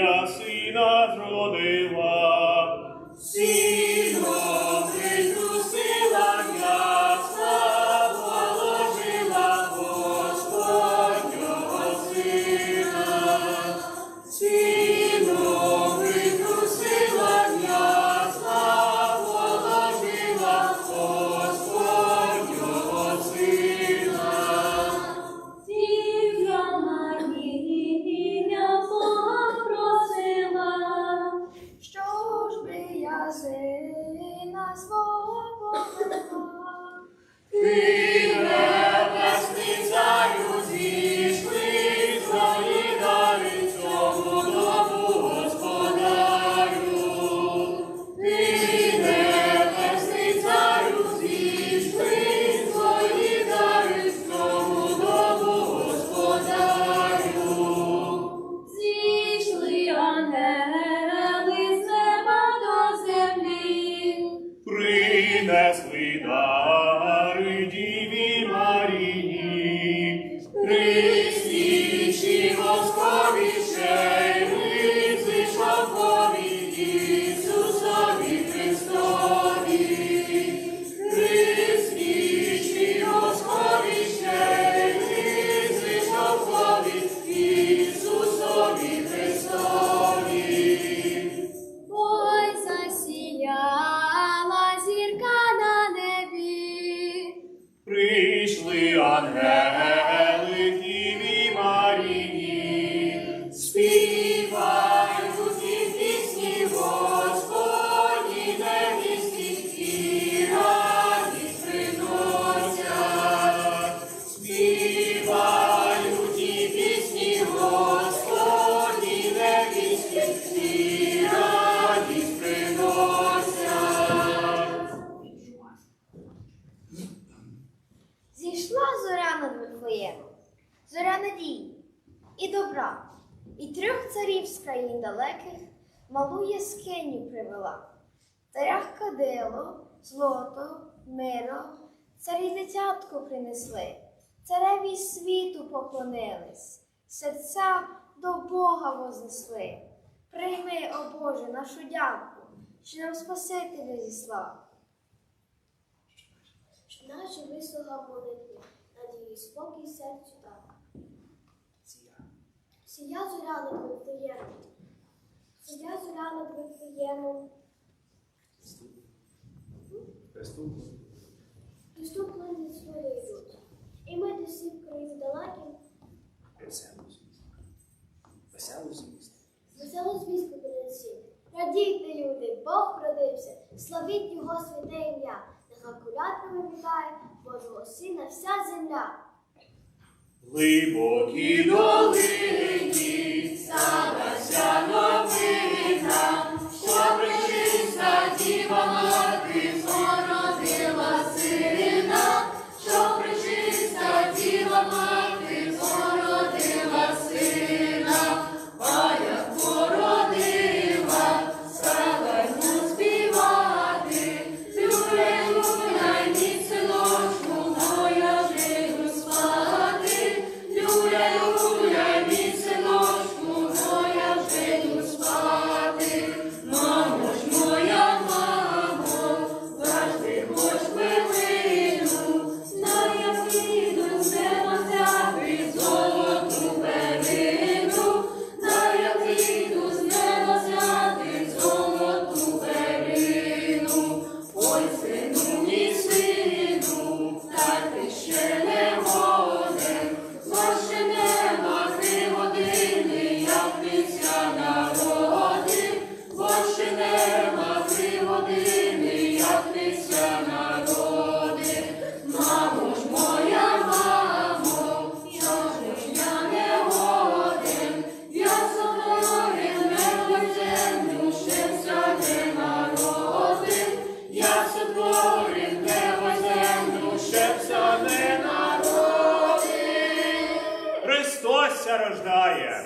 Марія, сина зродила. Принесли on high. Зійшла зоря над Вифлеємом, зоря надії і добра, і трьох царів з країн далеких малу яскиню привела. Царях кадило, злото, миро, царі дитятко принесли, цареві світу поклонились, серця до Бога вознесли. Прийми, о Боже, нашу дяку, що нам Спасителя зіслав. Наче вислуга молитви, надії спокій серцю так. Сія. Зоря над Вифлеємом, сія зоря над Вифлеємом, Приступно не свої йдуть. І ми до всіх країн далеких Веселу звісно. веселу звістку принесіть. Радійте, люди, Бог родився, славіть Його святе ім'я, нехай колядками вітає Божого Сина вся земля. Глибокі долині сталася новина, Христос рождає.